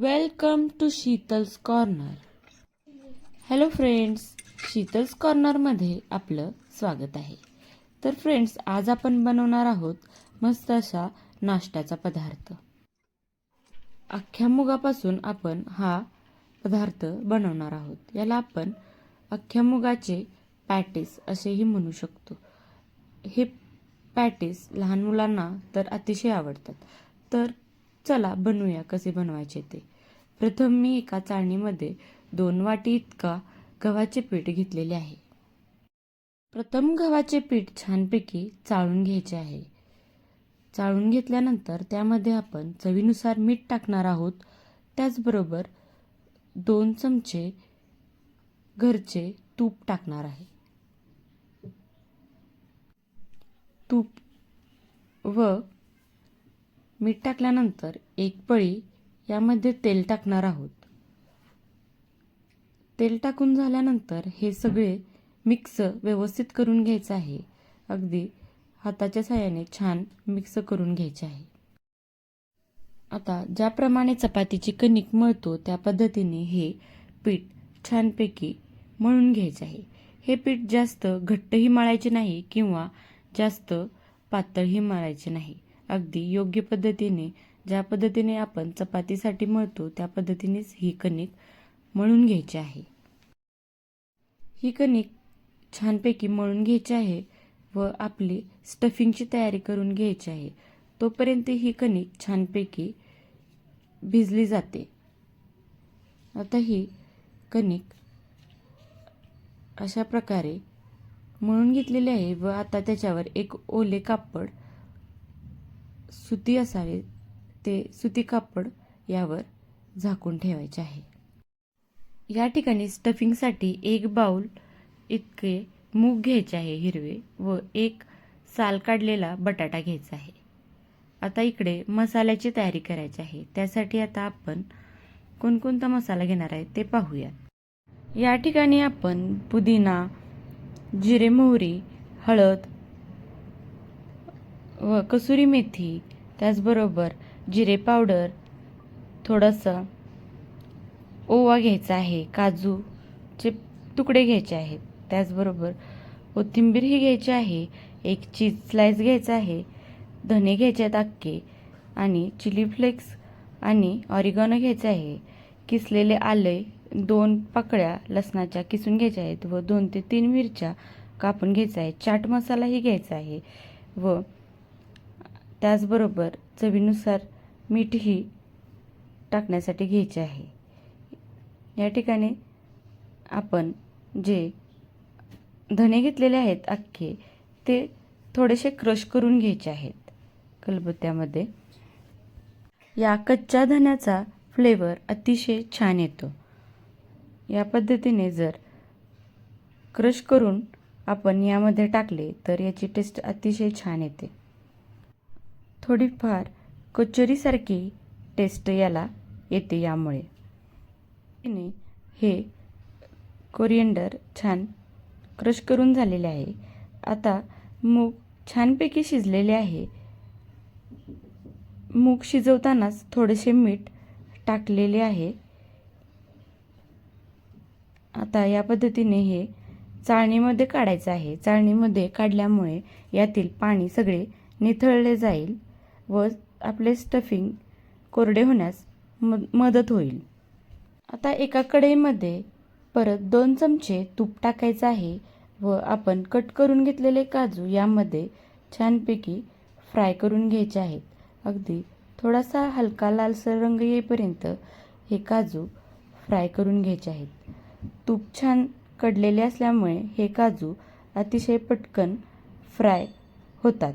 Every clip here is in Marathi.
Welcome to Sheetal's corner hello friends Sheetal's कॉर्नरमध्ये आपलं स्वागत आहे. तर फ्रेंड्स आज आपण बनवणार आहोत मस्त अशा नाश्त्याचा पदार्थ. अख्ख्या मुगापासून आपण हा पदार्थ बनवणार आहोत. याला आपण अख्ख्या मुगाचे पॅटीस असेही म्हणू शकतो. हे पॅटीस लहान मुलांना तर अतिशय आवडतात. तर चला बनवूया कसे बनवायचे ते. प्रथम मी एका चाळणीमध्ये दोन वाटी इतका गव्हाचे पीठ घेतलेले आहे. प्रथम गव्हाचे पीठ छानपैकी चाळून घ्यायचे आहे. चाळून घेतल्यानंतर त्यामध्ये आपण चवीनुसार मीठ टाकणार आहोत. त्याचबरोबर दोन चमचे घरचे तूप टाकणार आहे. तूप व मीठ टाकल्यानंतर एक पळी यामध्ये तेल टाकणार आहोत. तेल टाकून झाल्यानंतर हे सगळे मिक्स व्यवस्थित करून घ्यायचं आहे. अगदी हाताच्या साह्याने छान मिक्स करून घ्यायचे आहे. आता ज्याप्रमाणे चपातीची कणिक मळतो त्या पद्धतीने हे पीठ छानपैकी मळून घ्यायचे आहे. हे पीठ जास्त घट्टही मळायचे नाही किंवा जास्त पातळही मळायचे नाही. अगदी योग्य पद्धतीने ज्या पद्धतीने आपण चपातीसाठी मळतो त्या पद्धतीनेच ही कणिक मळून घ्यायची आहे. ही कणिक छानपैकी मळून घ्यायची आहे व आपली स्टफिंगची तयारी करून घ्यायची आहे. तोपर्यंत ही कणिक छानपैकी भिजली जाते. आता ही कणिक अशा प्रकारे मळून घेतलेली आहे व आता त्याच्यावर एक ओले कापड सुती असावे ते सुती कापड यावर झाकून ठेवायचे आहे. या ठिकाणी स्टफिंगसाठी एक बाऊल इतके मूग घ्यायचे आहे हिरवे व एक साल काढलेला बटाटा घ्यायचा आहे. आता इकडे मसाल्याची तयारी करायची आहे. त्यासाठी आता आपण कोणकोणता मसाला घेणार आहे ते पाहूयात. या ठिकाणी आपण पुदिना जिरे मोहरी हळद व कसुरी मेथी त्याचबरोबर जिरे पावडर थोडंसं ओवा घ्यायचा आहे काजूचे तुकडे घ्यायचे आहेत. त्याचबरोबर कोथिंबीरही घ्यायची आहे एक चीज स्लाइस घ्यायचा आहे धने घ्यायचे आहेत अख्खे आणि चिली फ्लेक्स आणि ऑरिगॉनो घ्यायचं आहे. किसलेले आले दोन पाकळ्या लसणाच्या किसून घ्यायच्या आहेत व दोन ते तीन मिरच्या कापून घ्यायचा आहे चाट मसालाही घ्यायचा आहे व त्याचबरोबर चवीनुसार मीठही टाकण्यासाठी घ्यायचे आहे. या ठिकाणी आपण जे धणे घेतलेले आहेत अख्खे ते थोडेसे क्रश करून घ्यायचे आहेत. कलबत्त्यामध्ये. या कच्च्या धण्याचा फ्लेवर अतिशय छान येतो. या पद्धतीने जर क्रश करून आपण यामध्ये टाकले तर याची टेस्ट अतिशय छान येते. थोडीफार कचोरीसारखी टेस्ट याला येते यामुळे. हे कोरिएंडर छान क्रश करून झालेले आहे. आता मूग छानपैकी शिजलेले आहे. मूग शिजवतानाच थोडेसे मीठ टाकलेले आहे. आता या पद्धतीने हे चाळणीमध्ये काढायचं आहे. चाळणीमध्ये काढल्यामुळे यातील पाणी सगळे निथळले जाईल. व आपले स्टफिंग कोरडे होण्यास म मदत होईल. आता एका कढईमध्ये परत दोन चमचे तूप टाकायचं आहे व आपण कट करून घेतलेले काजू यामध्ये छानपैकी फ्राय करून घ्यायचे आहेत. अगदी थोडासा हलका लालसर रंग येईपर्यंत हे काजू फ्राय करून घ्यायचे आहेत. तूप छान कडलेले असल्यामुळे हे काजू अतिशय पटकन फ्राय होतात.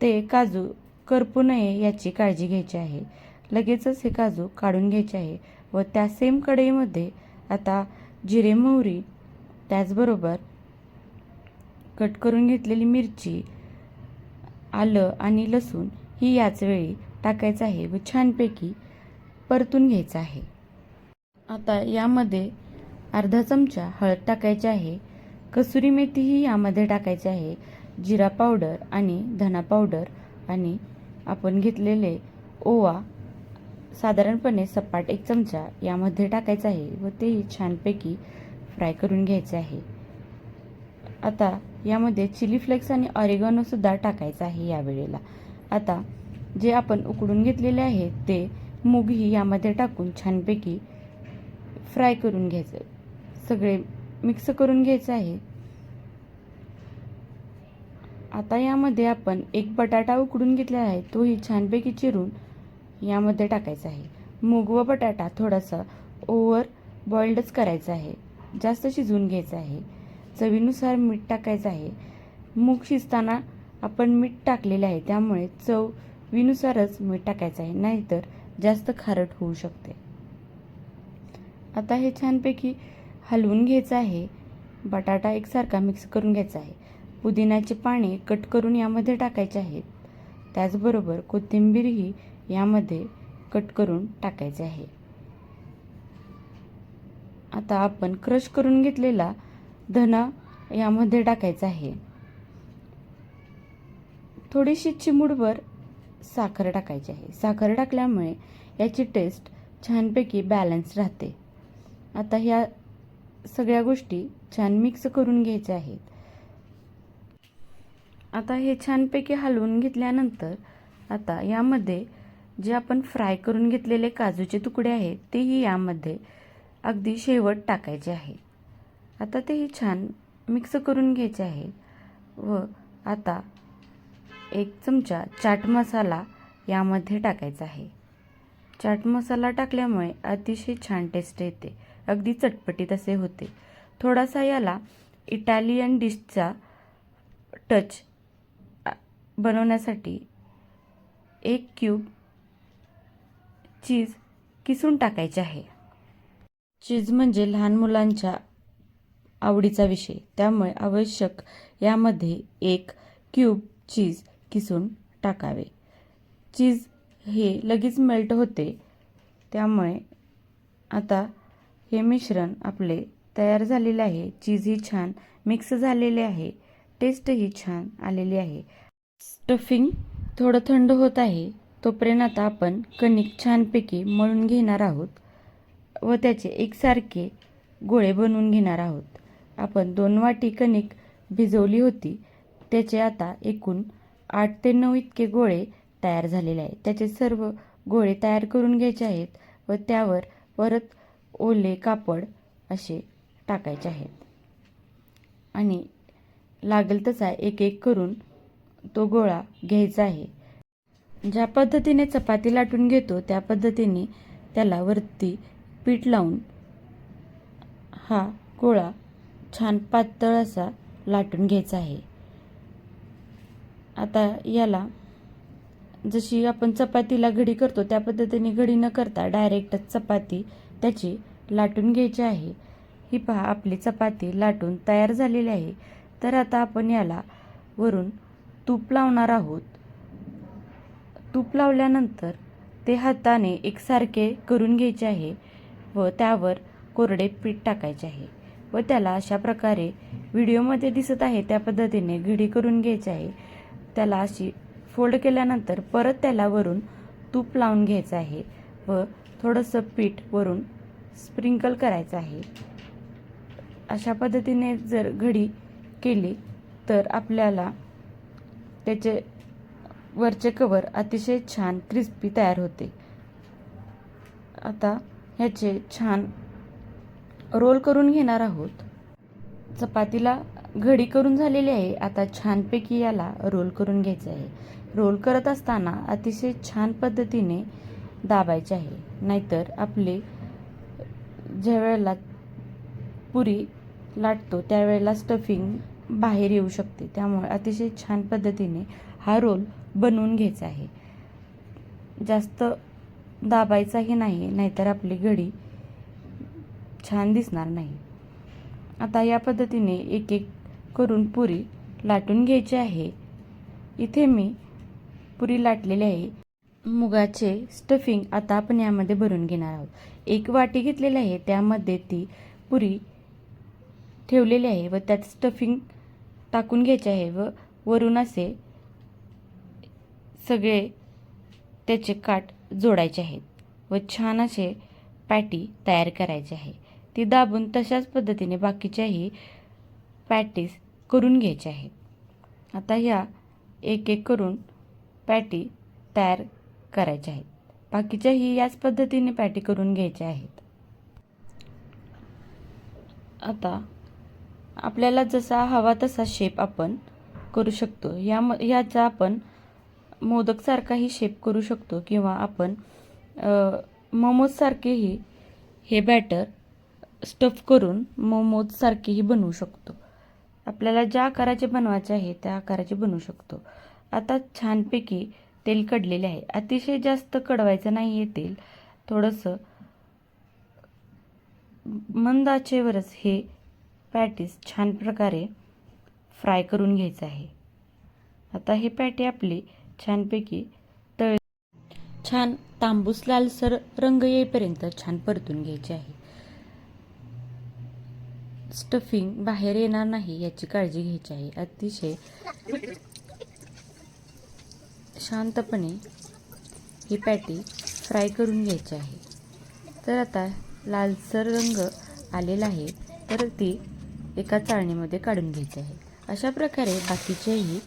ते काजू करपू नये याची काळजी घ्यायची आहे. लगेचच हे काजू काढून घ्यायचे आहे व त्या सेम कढईमध्ये आता जिरे मोहरी त्याचबरोबर कट करून घेतलेली मिरची आलं आणि लसूण ही याच वेळी टाकायचं आहे व छानपैकी परतून घ्यायचं आहे. आता यामध्ये अर्धा चमचा हळद टाकायची आहे. कसुरी मेथीही यामध्ये टाकायची आहे. जिरा पावडर आणि धना पावडर आणि आपण घेतलेले ओवा साधारणपणे सपाट एक चमचा यामध्ये टाकायचा आहे व तेही छानपैकी फ्राय करून घ्यायचे आहे. आता यामध्ये चिली फ्लेक्स आणि ऑरेगॉनोसुद्धा टाकायचं आहे यावेळेला आता जे आपण उकडून घेतलेले आहे ते मूगही यामध्ये टाकून छानपैकी फ्राय करून घ्यायचं. सगळे मिक्स करून घ्यायचं आहे. आता यामध्ये आपण एक बटाटा उकडून घेतलेला आहे तोही छानपैकी चिरून यामध्ये टाकायचा आहे. मूग व बटाटा थोडासा ओव्हर बॉइल्डच करायचा आहे जास्त शिजवून घ्यायचं आहे. चवीनुसार मीठ टाकायचं आहे. मूग शिजताना आपण मीठ टाकलेले आहे त्यामुळे चवीनुसारच मीठ टाकायचं आहे नाहीतर जास्त खारट होऊ शकते. आता हे छानपैकी हलवून घ्यायचं आहे. बटाटा एकसारखा मिक्स करून घ्यायचा आहे. पुदिन्याचे पाने कट करून यामध्ये टाकायचे आहेत. त्याचबरोबर कोथिंबीरही यामध्ये कट करून टाकायचे आहे. आता आपण क्रश करून घेतलेला धना यामध्ये टाकायचा आहे. थोडीशी चिमूडभर साखर टाकायची आहे. साखर टाकल्यामुळे याची टेस्ट छानपैकी बॅलन्स राहते. आता ह्या सगळ्या गोष्टी छान मिक्स करून घ्यायच्या आहेत. आता हे छानपैकी हलवून घेतल्यानंतर आता यामध्ये जे आपण फ्राय करून घेतलेले काजूचे तुकडे आहेत तेही यामध्ये अगदी शेवट टाकायचे आहे. आता तेही छान मिक्स करून घ्यायचे आहे व आता एक चमचा चाट मसाला यामध्ये टाकायचा आहे. चाट मसाला टाकल्यामुळे अतिशय छान टेस्ट येते अगदी चटपटीत असे होते. थोडासा याला इटालियन डिशचा टच बनवण्यासाठी एक क्यूब चीज किसून टाकायचे आहे. चीज म्हणजे लहान मुलांच्या आवडीचा विषय. त्यामुळे आवश्यक यामध्ये एक क्यूब चीज किसून टाकावे. चीज हे लगेच मेल्ट होते. त्यामुळे आता हे मिश्रण आपले तयार झालेले आहे. चीजही छान मिक्स झालेले आहे. टेस्टही छान आलेली आहे. स्टफिंग थोडं थंड होत आहे तोपर्यंत आता आपण कणिक छानपैकी मळून घेणार आहोत व त्याचे एकसारखे गोळे बनवून घेणार आहोत. आपण दोन वाटी कणिक भिजवली होती त्याचे आता एकूण आठ ते नऊ इतके गोळे तयार झालेले आहेत. त्याचे सर्व गोळे तयार करून घ्यायचे आहेत व त्यावर परत ओले कापड असे टाकायचे आहेत. आणि लागेल तसा एक एक करून तो गोळा घ्यायचा आहे. ज्या पद्धतीने चपाती लाटून घेतो त्या पद्धतीने त्याला वरती पीठ लावून हा गोळा छान पातळ असा लाटून घ्यायचा आहे. आता याला जशी आपण चपातीला घडी करतो त्या पद्धतीने घडी न करता डायरेक्टच चपाती त्याची लाटून घ्यायची आहे. ही पहा आपली चपाती लाटून तयार झालेली आहे. तर आता आपण याला वरून तूप लावणार आहोत. तूप लावल्यानंतर ते हाताने एकसारखे करून घ्यायचे आहे व त्यावर कोरडे पीठ टाकायचे आहे व त्याला अशा प्रकारे व्हिडिओमध्ये दिसत आहे त्या पद्धतीने घडी करून घ्यायची आहे. त्याला अशी फोल्ड केल्यानंतर परत त्याला वरून तूप लावून घ्यायचं आहे व थोडंसं पीठ वरून स्प्रिंकल करायचं आहे. अशा पद्धतीने जर घडी केली तर आपल्याला त्याचे वरचे कवर अतिशय छान क्रिस्पी तयार होते. आता ह्याचे छान रोल करून घेणार आहोत. चपातीला घडी करून झालेली आहे. आता छानपैकी याला रोल करून घ्यायचे आहे. रोल करत असताना अतिशय छान पद्धतीने दाबायचे आहे. नाहीतर आपले ज्या वेळेला पुरी लाटतो त्यावेळेला स्टफिंग बाहेर येऊ शकते. त्यामुळे अतिशय छान पद्धतीने हा रोल बनवून घ्यायचा आहे. जास्त दाबायचाही नाही नाहीतर आपली घडी छान दिसणार नाही. आता या पद्धतीने एक एक करून पुरी लाटून घ्यायची आहे. इथे मी पुरी लाटलेली आहे. मुगाचे स्टफिंग आता आपण यामध्ये भरून घेणार आहोत. एक वाटी घेतलेली आहे त्यामध्ये ती पुरी ठेवलेले आहे व त्यात स्टफिंग टाकून घ्यायचे आहे व वरून असे सगळे त्याचे काठ जोडायचे आहेत व छान असे पॅटी तयार करायचे आहे. ती दाबून तशाच पद्धतीने बाकीच्याही पॅटीस करून घ्यायच्या आहेत. आता ह्या एक एक करून पॅटी तयार करायच्या आहेत. बाकीच्याही याच पद्धतीने पॅटी करून घ्यायच्या आहेत. आता आपल्याला जसा हवा तसा शेप आपण करू शकतो. या ह्याचा आपण मोदकसारखाही शेप करू शकतो किंवा आपण मोमोजसारखेही हे बॅटर स्टफ करून मोमोजसारखेही बनवू शकतो. आपल्याला ज्या आकाराचे बनवायचे आहे त्या आकाराचे बनवू शकतो. आता छानपैकी तेल कडलेले आहे. अतिशय जास्त कडवायचं नाही आहे तेल. थोडंसं मंद आचेवरच हे पॅटीस छान प्रकारे फ्राय करून घ्यायचं आहे. आता हे पॅटी आपली छानपैकी तळ छान तांबूस लालसर रंग येईपर्यंत छान परतून घ्यायचे आहे. स्टफिंग बाहेर येणार नाही याची काळजी घ्यायची आहे. अतिशय शांतपणे ही पॅटी फ्राय करून घ्यायची आहे. तर आता लालसर रंग आलेला आहे. तर ती एका चाळणीमध्ये काढून घ्यायची आहे. अशा प्रकारे बाकीचेही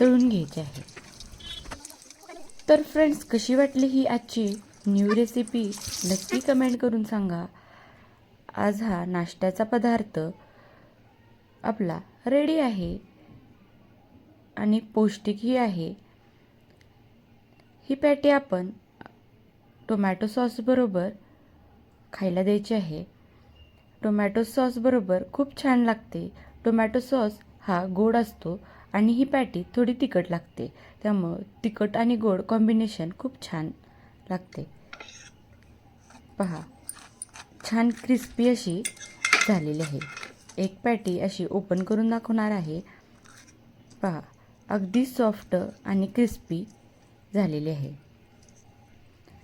तळून घ्यायचे आहे. तर फ्रेंड्स कशी वाटली ही आजची न्यू रेसिपी नक्की कमेंट करून सांगा. आज हा नाश्त्याचा पदार्थ आपला रेडी आहे. आणि पौष्टिकही आहे. ही पॅटी आपण टोमॅटो सॉसबरोबर खायला द्यायची आहे. टोमॅटो सॉसबरोबर खूप छान लागते. टोमॅटो सॉस हा गोड असतो आणि ही पॅटी थोडी तिखट लागते. त्यामुळं तिखट आणि गोड कॉम्बिनेशन खूप छान लागते. पहा छान क्रिस्पी अशी झालेली आहे. एक पॅटी अशी ओपन करून दाखवणार आहे. पहा अगदी सॉफ्ट आणि क्रिस्पी झालेली आहे.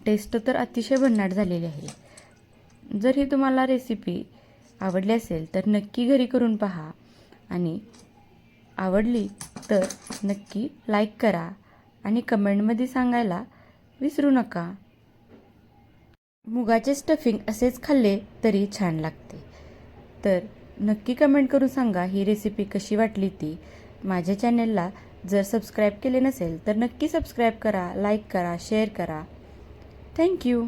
टेस्ट तर अतिशय भन्नाट झालेली आहे. जर ही तुम्हाला रेसिपी आवडली असेल तर नक्की घरी करून पहा. आणि आवडली तर नक्की लाईक करा आणि कमेंटमध्ये सांगायला विसरू नका. मुगाचे स्टफिंग असेच खाल्ले तरी छान लागते. तर नक्की कमेंट करून सांगा ही रेसिपी कशी वाटली ती. माझ्या चॅनेलला जर सबस्क्राईब केले नसेल तर नक्की सबस्क्राईब करा लाईक करा शेअर करा. थँक्यू